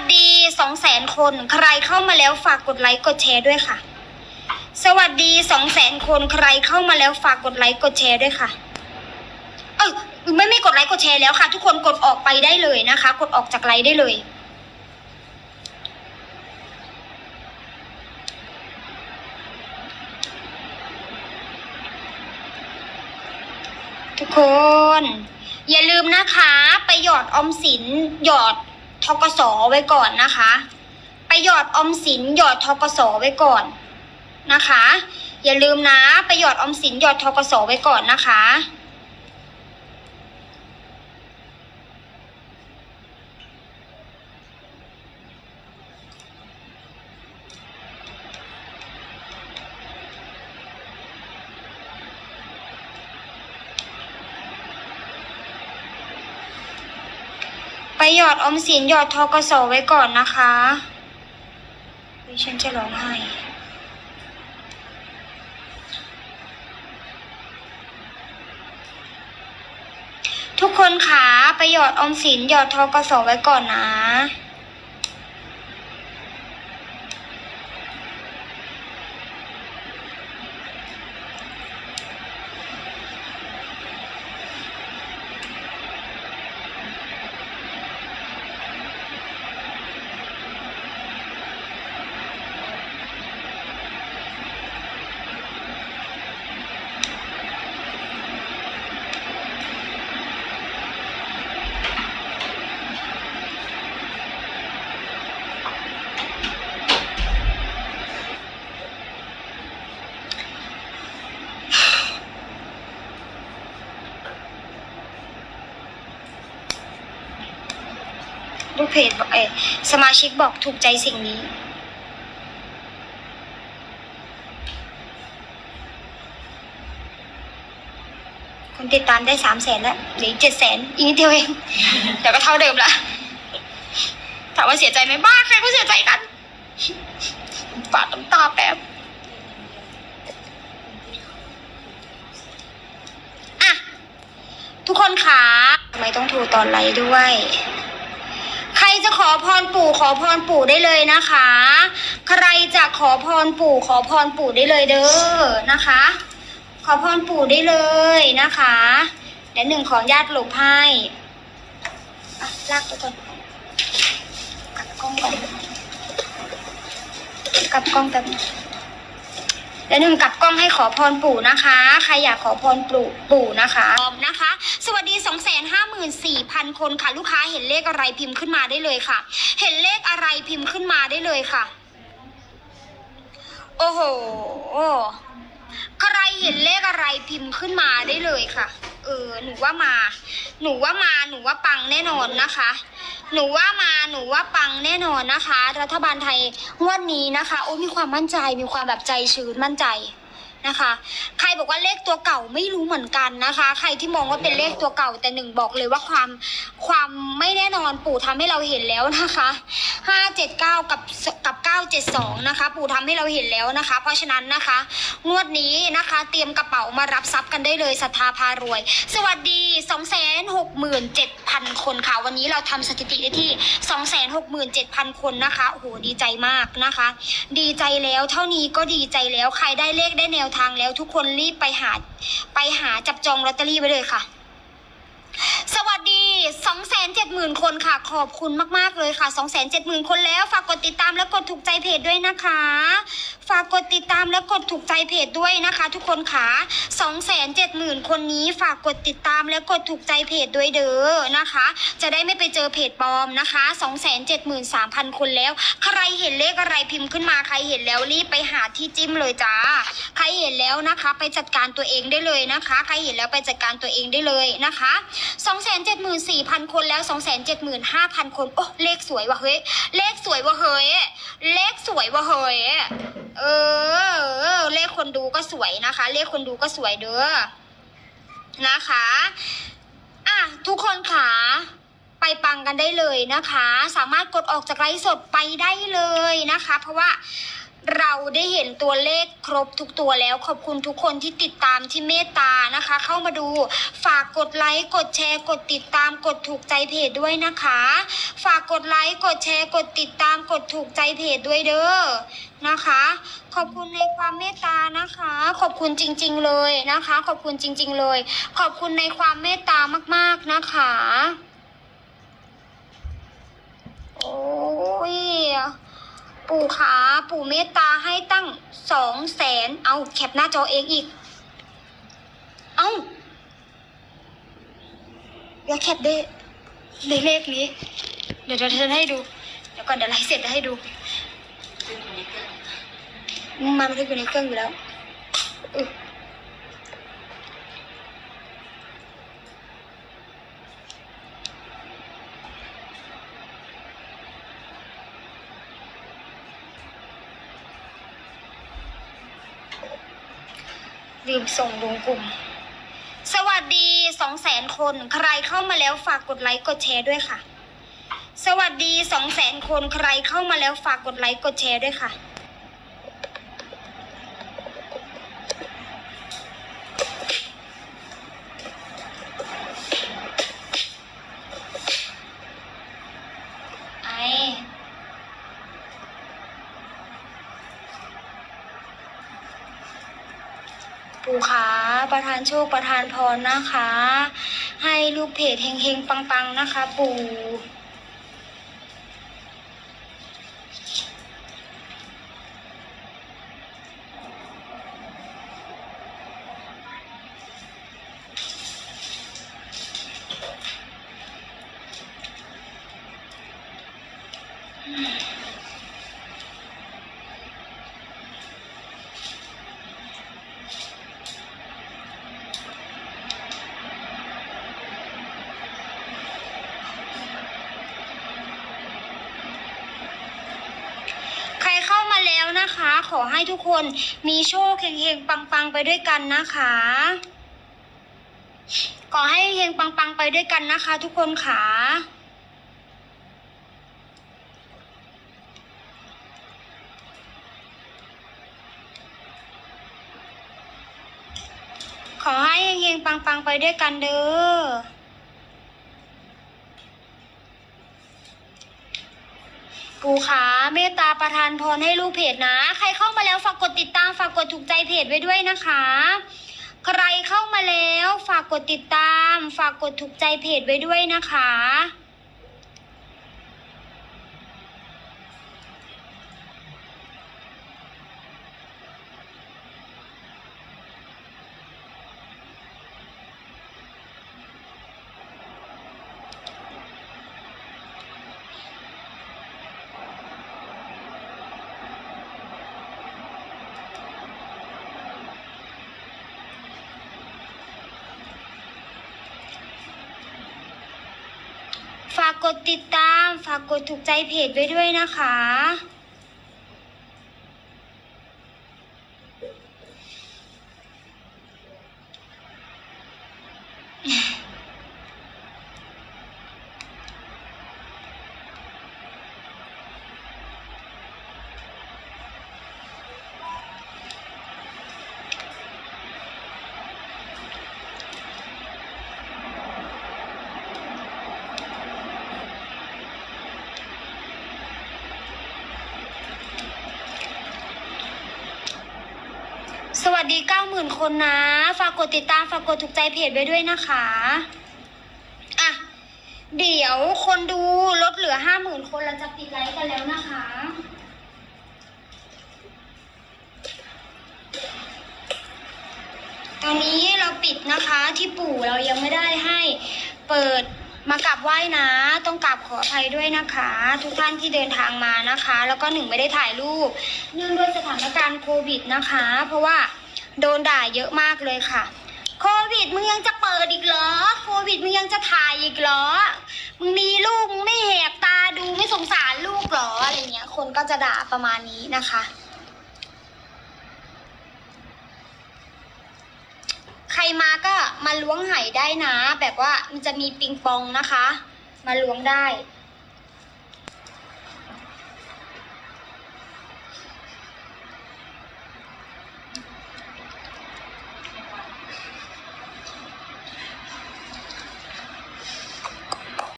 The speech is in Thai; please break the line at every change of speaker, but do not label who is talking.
วัสดีสองแสนคนใครเข้ามาแล้วฝากกดไลค์กดแชร์ด้วยค่ะ สวัสดีสองแสนคนใครเข้ามาแล้วฝากกดไลค์กดแชร์ด้วยค่ะ เออไม่ไม่กดไลค์กดแชร์แล้วค่ะ ทุกคนกดออกไปได้เลยนะคะ กดออกจากไลค์ได้เลยทุกคน อย่าลืมนะคะ ไปหยอดออมสินหยอด ทกสไว้ก่อนนะคะ ไปหยอดออมสินหยอดทกสไว้ก่อนนะคะ อย่าลืมนะไปหยอดออมสินหยอดทกสไว้ก่อนนะคะ หยอดออมสินหยอดทกสไว้ก่อนนะคะดิฉันจะร้องไห้ทุกคนขาไปหยอดออมสินหยอดทกสไว้ก่อนนะ ลูกเพจบอกเออสมาชิกบอกถูกใจสิ่งนี้ คนติดตามได้สามแสนแล้วเหลืออีกเจ็ดแสนอีกนิดเดียวเองเดี๋ยวก็เท่าเดิมละถามว่าเสียใจไหมบ้าใครก็เสียใจกันปาดน้ำตาแป๊บอะทุกคนคะทำไมต้องโทรตอนไลฟ์ด้วยใคร จะขอพรปู่ขอพรปู่ได้เลยนะคะ ใครจะขอพรปู่ขอพรปู่ได้เลยเด้อนะคะ ขอพรปู่ได้เลยนะคะเดี๋ยวหนึ่งขอญาติหลบให้อ่ลากไปก่อนกลับกล้องก่อนกลับกล้องแป๊บนึง เดี๋ยวหนึ่งกลับกล้องให้ขอพรปู่นะคะ ใครอยากขอพรปู่ปู่นะคะพร้อมนะคะ สวัสดี 254,000 คนค่ะ ลูกค้าเห็นเลขอะไรพิมพ์ขึ้นมาได้เลยค่ะ เห็นเลขอะไรพิมพ์ขึ้นมาได้เลยค่ะ โอ้โหใครเห็นเลขอะไรพิมพ์ขึ้นมาได้เลยค่ะ เออ หนูว่ามา หนูว่ามา หนูว่าปังแน่นอนนะคะ หนูว่ามาหนูว่าปังแน่นอนนะคะ รัฐบาลไทยงวดนี้นะคะโอ้มีความมั่นใจมีความแบบใจชื้นมั่นใจ นะคะ ใครบอกว่าเลขตัวเก่าไม่รู้เหมือนกันนะคะ ใครที่มองว่าเป็นเลขตัวเก่าแต่หนึ่งบอกเลยว่าความความไม่แน่นอนปู่ทำให้เราเห็นแล้วนะคะห้าเจ็ดเก้ากับกับเก้าเจ็ดสองนะคะ ปู่ทำให้เราเห็นแล้วนะคะ เพราะฉะนั้นนะคะ งวดนี้นะคะ เตรียมกระเป๋ามารับทรัพย์กันได้เลยศรัทธาพารวย สวัสดี2 6 7 0 0 0คนค่ะ วันนี้เราทำสถิติได้ที่2 6 7 0 0 0คนนะคะโอ้โหดีใจมากนะคะ ดีใจแล้วเท่านี้ก็ดีใจแล้วใครได้เลขได้แนวทางแล้วทุกคนรีบไปหา ไปหาจับจองลอตเตอรี่ไว้เลยค่ะ สวัสดี 270,000 คนค่ะ ขอบคุณมากๆเลยค่ะ 270,000 คนแล้ว ฝากกดติดตามและกดถูกใจเพจด้วยนะคะ ฝากกดติดตามและกดถูกใจเพจด้วยนะคะ ทุกคนค่ะ 270,000 คนนี้ ฝากกดติดตามและกดถูกใจเพจด้วยเด้อนะคะ จะได้ไม่ไปเจอเพจปลอมนะคะ 273,000 คนแล้ว ใครเห็นเลขอะไรพิมพ์ขึ้นมา ใครเห็นแล้วรีบไปหาที่จิ้มเลยจ้า ใครเห็นแล้วนะคะ ไปจัดการตัวเองได้เลยนะคะ ใครเห็นแล้วไปจัดการตัวเองได้เลยนะคะ274,000 คนแล้ว 275,000 คน โอ้ เลขสวยว่ะเฮ้ย เลขสวยว่ะเฮ้ย เลขสวยว่ะเฮ้ย เออ เลขคนดูก็สวยนะคะ เลขคนดูก็สวยเด้อ นะคะ อะ ทุกคนค่ะไปปังกันได้เลยนะคะ สามารถกดออกจากไลฟ์สดไปได้เลยนะคะ เพราะว่า เราได้เห็นตัวเลขครบทุกตัวแล้วขอบคุณทุกคนที่ติดตามที่เมตตานะคะ เข้ามาดูฝากกดไลค์กดแชร์กดติดตามกดถูกใจเพจด้วยนะคะ ฝากกดไลค์กดแชร์กดติดตามกดถูกใจเพจด้วยเด้อนะคะ ขอบคุณในความเมตตานะคะ ขอบคุณจริง ๆเลยนะคะ ขอบคุณจริง ๆเลย ขอบคุณในความเมตตามาก ๆนะคะโอ้ย ปู่ขาปู่เมตตาให้ตั้งสองแสนเอาแคปหน้าจอเองอีก เอาอย่าแคปได้ในเลขนี้ เดี๋ยวเดี๋ยวฉันให้ดู เดี๋ยวก่อนเดี๋ยวไลฟ์เสร็จจะให้ดู มันบันทึกอยู่ในเครื่องอยู่แล้วืมส่งลงกลุ่ม สวัสดีสองแสนคนใครเข้ามาแล้วฝากกดไลค์กดแชร์ด้วยค่ะ สวัสดีสองแสนคนใครเข้ามาแล้วฝากกดไลค์กดแชร์ด้วยค่ะ ปู่ขาประธานโชคประธานพรนะคะ ให้ลูกเพจเฮงๆปังๆนะคะ ปู่ ขอให้ทุกคนมีโชคเฮงๆปังๆไปด้วยกันนะคะขอให้เฮงปังๆไปด้วยกันนะคะ ทุกคนค่ะขอให้เฮงๆปังๆไปด้วยกันเด้อ ปู่ขาเมตตาประทานพรให้ลูกเพจนะ ใครเข้ามาแล้วฝากกดติดตามฝากกดถูกใจเพจไว้ด้วยนะคะ ใครเข้ามาแล้วฝากกดติดตาม ฝากกดถูกใจเพจไว้ด้วยนะคะ กกดติดตาม ฝากกดถูกใจเพจไว้ด้วยนะคะ วัสดีเก้าหมื่นคนนะ ฝากกดติดตาม ฝากกดถูกใจเพจไว้ด้วยนะคะ อะ เดี๋ยวคนดูลดเหลือห้าหมื่นคนเราจะปิดไลฟ์กันแล้วนะคะตอนนี้เราปิดนะคะที่ปู่เรายังไม่ได้ให้เปิดมากราบไหว้นะ ต้องกราบขออภัยด้วยนะคะ ทุกท่านที่เดินทางมานะคะ แล้วก็หนึ่งไม่ได้ถ่ายรูป เนื่องด้วยสถานการณ์โควิดนะคะ เพราะว่า โดนด่าเยอะมากเลยค่ะ โควิดมึงยังจะเปิดอีกเหรอ โควิดมึงยังจะถ่ายอีกเหรอ มึงมีลูกมึงไม่แหกตาดูไม่สงสารลูกเหรออะไรเงี้ย คนก็จะด่าประมาณนี้นะคะ ใครมาก็มาล้วงไหได้นะ แบบว่ามันจะมีปิงปองนะคะ มาล้วงได้